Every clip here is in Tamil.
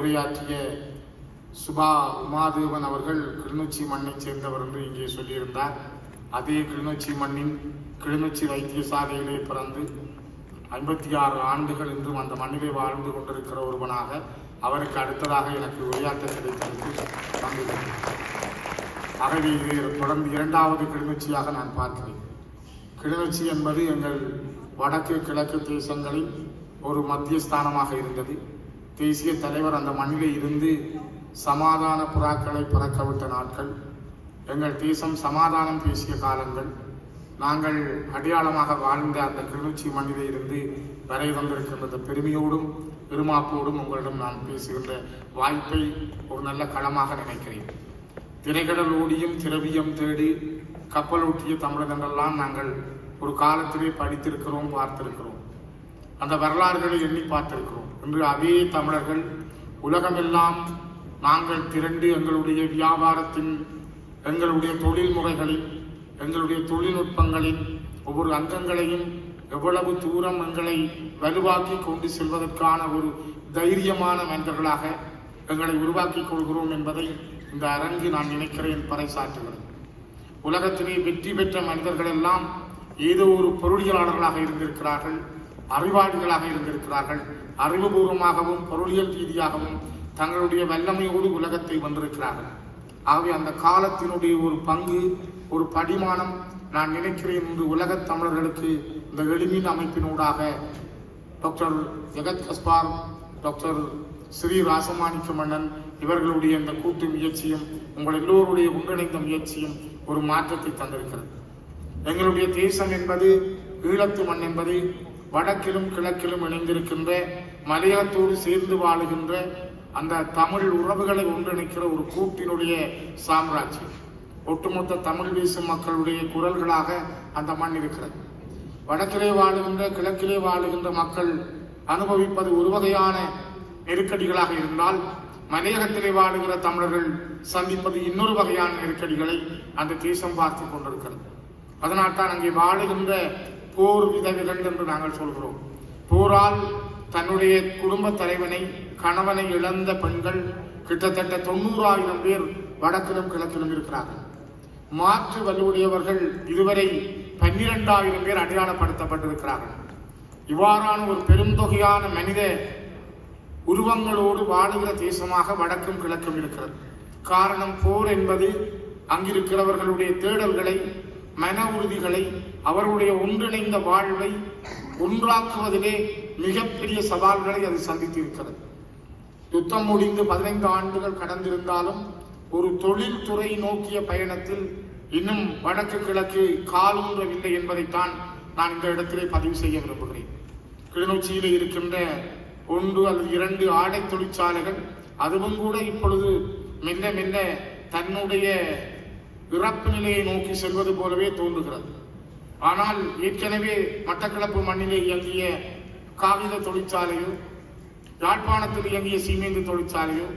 உரையாற்றிய சுபா உமாதேவன் அவர்கள் கிளிநொச்சி மண்ணைச் சேர்ந்தவர் என்று இங்கே சொல்லியிருந்தார். அதே கிளிநொச்சி மண்ணின் கிளிநொச்சி வைத்தியசாலையிலே பிறந்து ஐம்பத்தி ஆறு ஆண்டுகள் இன்றும் அந்த மண்ணிலே வாழ்ந்து கொண்டிருக்கிற ஒருவனாக அவருக்கு அடுத்ததாக எனக்கு உரையாற்ற கிடைத்ததற்கு அறவே ஆகவே இது தொடர்ந்து இரண்டாவது கிளிநொச்சியாக நான் பார்க்கிறேன். கிளிநொச்சி என்பது எங்கள் வடக்கு கிழக்கு தேசங்களில் ஒரு மத்திய ஸ்தானமாக இருந்தது. தேசிய தலைவர் அந்த மண்ணிலே இருந்து சமாதான புறாக்களை பறக்கவிட்ட நாட்கள். எங்கள் தேசம் சமாதானம் பேசிய காலங்கள். நாங்கள் அடையாளமாக வாழ்ந்த அந்த கிளிநொச்சி மண்ணிலே இருந்து வரை வந்திருக்கின்ற அந்த பெருமையோடும் பெருமாப்போடும் உங்களிடம் நான் பேசுகின்ற வாய்ப்பை ஒரு நல்ல களமாக நினைக்கிறேன். திரைகடல் ஓடியும் திரவியம் தேடி கப்பல் தமிழகங்களெல்லாம் நாங்கள் ஒரு காலத்திலே படித்திருக்கிறோம் பார்த்திருக்கிறோம். அந்த வரலாறுகளை எண்ணி பார்த்திருக்கிறோம். இன்று அதே தமிழர்கள் உலகமெல்லாம் நாங்கள் திரண்டு எங்களுடைய வியாபாரத்தின் எங்களுடைய தொழில் முறைகளின் எங்களுடைய தொழில்நுட்பங்களின் ஒவ்வொரு அங்கங்களையும் எவ்வளவு தூரம் எங்களை வலுவாக்கி கொண்டு செல்வதற்கான ஒரு தைரியமான மனிதர்களாக எங்களை உருவாக்கிக் கொள்கிறோம் என்பதை இந்த அரங்கு நான் நினைக்கிறேன் பறைசாற்றுகிறேன் உலகத்திலே வெற்றி பெற்ற மனிதர்கள் எல்லாம் ஏதோ ஒரு பொருளியலாளர்களாக இருந்திருக்கிறார்கள். அறிவாளிகளாக இருந்திருக்கிறார்கள் அறிவுபூர்வமாகவும் பொருளியல் ரீதியாகவும் தங்களுடைய வல்லமையோடு உலகத்தை வந்திருக்கிறார்கள். ஆகவே அந்த காலத்தினுடைய ஒரு பங்கு ஒரு படிமானம் நான் நினைக்கிறேன் இன்று உலகத் தமிழர்களுக்கு இந்த எளிமின் அமைப்பினூடாக டாக்டர் ஜெகத் கஸ்பார் டாக்டர் ஸ்ரீ ராசமாணிக்க மன்னன் இவர்களுடைய இந்த கூட்டு முயற்சியும் உங்கள் எல்லோருடைய ஒன்றிணைந்த முயற்சியும் ஒரு மாற்றத்தை தந்திருக்கிறது. எங்களுடைய தேசம் என்பது ஈழத்து மண் என்பது வடக்கிலும் கிழக்கிலும் இணைந்திருக்கின்ற மலையாத்தோடு சேர்ந்து வாழுகின்ற அந்த தமிழ் உறவுகளை ஒன்றிணைக்கிற ஒரு கூட்டினுடைய சாம்ராஜ்யம். ஒட்டுமொத்த தமிழ் பேசும் மக்களுடைய குரல்களாக அந்த மண் இருக்கிறது. வடக்கிலே வாழுகின்ற கிழக்கிலே வாழுகின்ற மக்கள் அனுபவிப்பது ஒரு வகையான நெருக்கடிகளாக இருந்தால் மலையகத்திலே வாழுகிற தமிழர்கள் சந்திப்பது இன்னொரு வகையான நெருக்கடிகளை அந்த தேசம் பார்த்து கொண்டிருக்கிறது. அதனால் தான் அங்கே வாழுகின்ற போர் விதவிகள் என்று நாங்கள் சொல்கிறோம். போரால் தன்னுடைய குடும்ப தலைவனை கணவனை இழந்த பெண்கள் கிட்டத்தட்ட தொண்ணூறாயிரம் பேர் வடக்கிலும் கிழக்கிலும் இருக்கிறார்கள். மாற்று வலுவுடையவர்கள் இதுவரை பன்னிரெண்டாயிரம் பேர் அடையாளப்படுத்தப்பட்டிருக்கிறார்கள். இவ்வாறான ஒரு பெருந்தொகையான மனித உருவங்களோடு வாழுகிற தேசமாக வடக்கும் கிழக்கும் இருக்கிறது. காரணம் போர் என்பது அங்கிருக்கிறவர்களுடைய தேடல்களை மன உறுதிகளை அவர்களுடைய ஒன்றிணைந்த வாழ்வை ஒன்றாக்குவதிலே மிகப்பெரிய சவால்களை அது சந்தித்திருக்கிறது. யுத்தம் முடிந்து பதினைந்து ஆண்டுகள் கடந்திருந்தாலும் ஒரு தொழில்துறை நோக்கிய பயணத்தில் இன்னும் வடக்கு கிழக்கு காலூன்றவில்லை என்பதைத்தான் நான் இந்த இடத்திலே பதிவு செய்ய விரும்புகிறேன். கிளிநொச்சியில் இருக்கின்ற ஒன்று அல்லது இரண்டு ஆடை தொழிற்சாலைகள் அதுவும் கூட இப்பொழுது மெல்ல மெல்ல தன்னுடைய இறப்பு நிலையை நோக்கி செல்வது போலவே தோன்றுகிறது. ஆனால் ஏற்கனவே மட்டக்களப்பு மண்ணிலே இயங்கிய காகித தொழிற்சாலையோ யாழ்ப்பாணத்தில் இயங்கிய சீமேந்து தொழிற்சாலையோ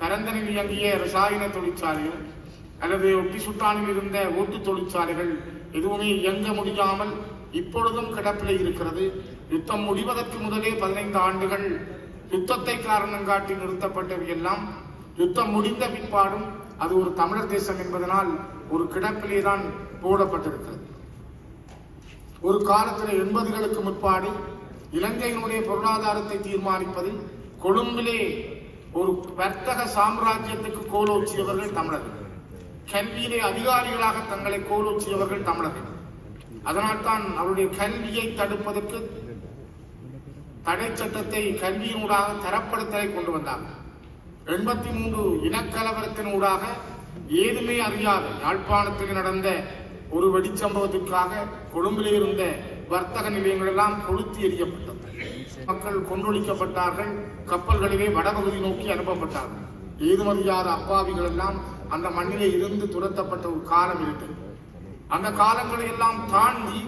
பரந்தனில் இயங்கிய ரசாயன தொழிற்சாலையோ அல்லது ஒட்டி சுட்டானில் இருந்த ஓட்டு தொழிற்சாலைகள் எதுவுமே இயங்க முடியாமல் இப்பொழுதும் கிடப்பில் இருக்கிறது. யுத்தம் முடிவதற்கு முதலே பதினைந்து ஆண்டுகள் யுத்தத்தை காரணம் காட்டி நிறுத்தப்பட்டவை எல்லாம் யுத்தம் முடிந்த பின்பாடும் அது ஒரு தமிழர் தேசம் என்பதனால் ஒரு கிடப்பிலே தான் போடப்பட்டிருக்கிறது. ஒரு காலத்தில் எண்பதுகளுக்கு முற்பாடு இலங்கையினுடைய பொருளாதாரத்தை தீர்மானிப்பதில் கொழும்பிலே ஒரு வர்த்தக சாம்ராஜ்யத்துக்கு கோலோச்சியவர்கள் தமிழர்கள். கல்வியிலே அதிகாரிகளாக தங்களை கோலோச்சியவர்கள் தமிழர்கள். அதனால் தான் அவருடைய கல்வியை தடுப்பதற்கு தடை சட்டத்தை கல்வியினூடாக தரப்படுத்தலை கொண்டு வந்தார்கள். எண்பத்தி மூன்று இனக்கலவரத்தினூடாக ஏதுமே அறியாத யாழ்ப்பாணத்தில் நடந்த ஒரு வெடிச்சம்பவத்திற்காக கொழும்பில் இருந்த வர்த்தக நிலையங்கள் எல்லாம் கொளுத்தி எறியப்பட்டது. மக்கள் கொன்றொழிக்கப்பட்டார்கள் கப்பல்களிலே வடபகுதி நோக்கி அனுப்பப்பட்டார்கள். ஏதுமறியாத அப்பாவிகள் எல்லாம் அந்த மண்ணிலே இருந்து துரத்தப்பட்ட ஒரு காலம் இருக்கு அந்த காலங்களை எல்லாம் தாண்டி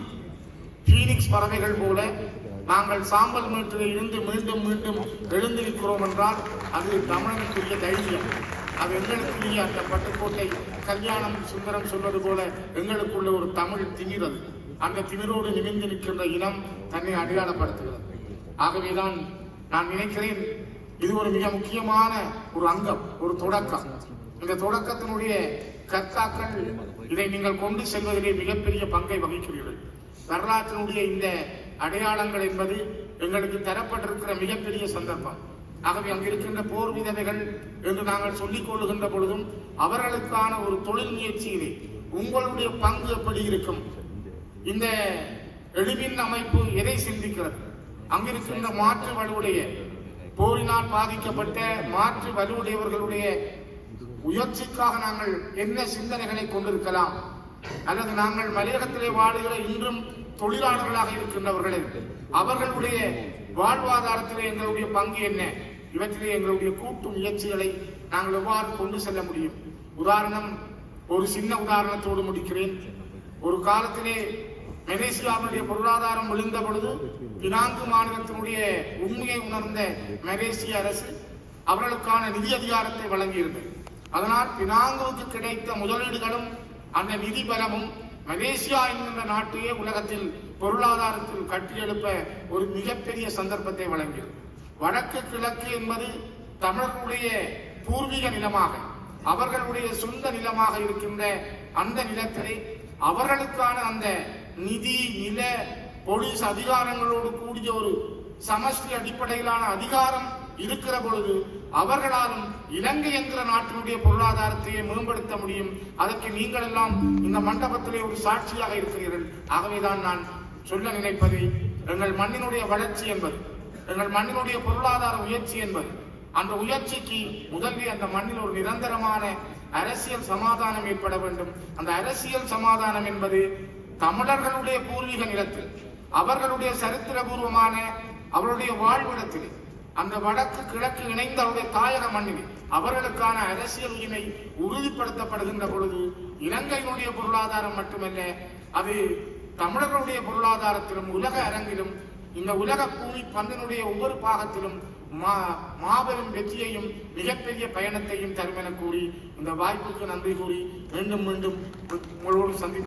பீனிக்ஸ் பறவைகள் போல நாங்கள் சாம்பல் மேட்டில் இருந்து மீண்டும் மீண்டும் எழுந்திருக்கிறோம் என்றால் அது தமிழனுக்குரிய தைரியம். அது எங்களுக்குரிய அந்த பட்டுக்கோட்டை கல்யாணம் சுந்தரம் சொன்னது போல எங்களுக்குள்ள ஒரு தமிழ் திமிரது அந்த திமிரோடு நிமிர்ந்து நிற்கின்ற இனம் தன்னை அடையாளப்படுத்துகிறது. ஆகவேதான் நான் நினைக்கிறேன் இது ஒரு மிக முக்கியமான ஒரு அங்கம் ஒரு தொடக்கம். இந்த தொடக்கத்தினுடைய கர்த்தாக்கள் இதை நீங்கள் கொண்டு செல்வதிலே மிகப்பெரிய பங்கை வகிக்கிறீர்கள். வரலாற்றினுடைய இந்த அடையாளங்கள் என்பது எங்களுக்கு தரப்பட்டிருக்கிற மிகப்பெரிய சந்தர்ப்பம். ஆகவே அங்கிருக்கின்ற போர் விதவைகள் என்று நாங்கள் சொல்லிக் கொள்ளுகின்ற பொழுதும் அவர்களுக்கான ஒரு தொழில் முயற்சியிலே உங்களுடைய பங்கு எப்படி இருக்கும்? இந்த எழுவின் அமைப்பு எதை சிந்திக்கிறது? அங்கிருக்கின்ற மாற்று வலுவுடைய போரினால் பாதிக்கப்பட்ட மாற்று வலுவுடையவர்களுடைய உயர்ச்சிக்காக நாங்கள் என்ன சிந்தனைகளை கொண்டிருக்கலாம்? அல்லது நாங்கள் மலையகத்திலே வாழுகிற இன்றும் தொழிலாளர்களாக இருக்கின்றவர்களே அவர்களுடைய வாழ்வாதாரத்திலே எங்களுடைய பங்கு என்ன? இவற்றிலே எங்களுடைய கூட்டு முயற்சிகளை நாங்கள் எவ்வாறு கொண்டு செல்ல முடியும்? உதாரணம் ஒரு சின்ன உதாரணத்தோடு முடிக்கிறேன். ஒரு காலத்திலே மலேசியாவுடைய பொருளாதாரம் விழுந்த பொழுது பினாங்கு மாநிலத்தினுடைய உண்மையை உணர்ந்த மலேசிய அரசு அவர்களுக்கான நிதி அதிகாரத்தை வழங்கியிருந்தது. அதனால் பினாங்குவுக்கு கிடைத்த முதலீடுகளும் அந்த நிதி பலமும் மலேசியா என்கின்ற நாட்டையே உலகத்தில் பொருளாதாரத்தில் கட்டியெழுப்ப ஒரு மிகப்பெரிய சந்தர்ப்பத்தை வழங்கியது. வடக்கு கிழக்கு என்பது தமிழர்களுடைய பூர்வீக நிலமாக அவர்களுடைய சொந்த நிலமாக இருக்கின்ற அந்த நிலத்திலே அவர்களுக்கான அந்த நிதி நில போலீஸ் அதிகாரங்களோடு கூடிய ஒரு சமஷ்டி அடிப்படையிலான அதிகாரம் இருக்கிற பொழுது அவர்களாலும் இலங்கை என்கிற நாட்டினுடைய பொருளாதாரத்தையே மேம்படுத்த முடியும். அதற்கு நீங்கள் எல்லாம் இந்த மண்டபத்திலே ஒரு சாட்சியாக இருக்கிறீர்கள். ஆகவேதான் நான் சொல்ல நினைப்பது எங்கள் மண்ணினுடைய வளர்ச்சி என்பது. எங்கள் மண்ணினுடைய பொருளாதார உயர்ச்சி என்பது அந்த உயர்ச்சிக்கு முதல்ல அந்த மண்ணில் ஒரு நிரந்தரமான அரசியல் சமாதானம் ஏற்பட வேண்டும். அந்த அரசியல் சமாதானம் என்பது தமிழர்களுடைய பூர்வீக நிலத்தில் அவர்களுடைய சரித்திரபூர்வமான அவருடைய வாழ்விடத்தில் அந்த வடக்கு கிழக்கு இணைந்த அவருடைய தாயக மண்ணில் அவர்களுக்கான அரசியல் உரிமை உறுதிப்படுத்தப்படுகின்ற பொழுது இலங்கையினுடைய பொருளாதாரம் மட்டுமல்ல அது தமிழர்களுடைய பொருளாதாரத்திலும் உலக அரங்கிலும் இந்த உலக பூமி பந்தினுடைய ஒவ்வொரு பாகத்திலும் மா- மாபெரும் வெற்றியையும் மிகப்பெரிய பயணத்தையும் தரும் என கூறி இந்த வாய்ப்புக்கு நன்றி கூறி மீண்டும் மீண்டும் உங்களோடு சந்தி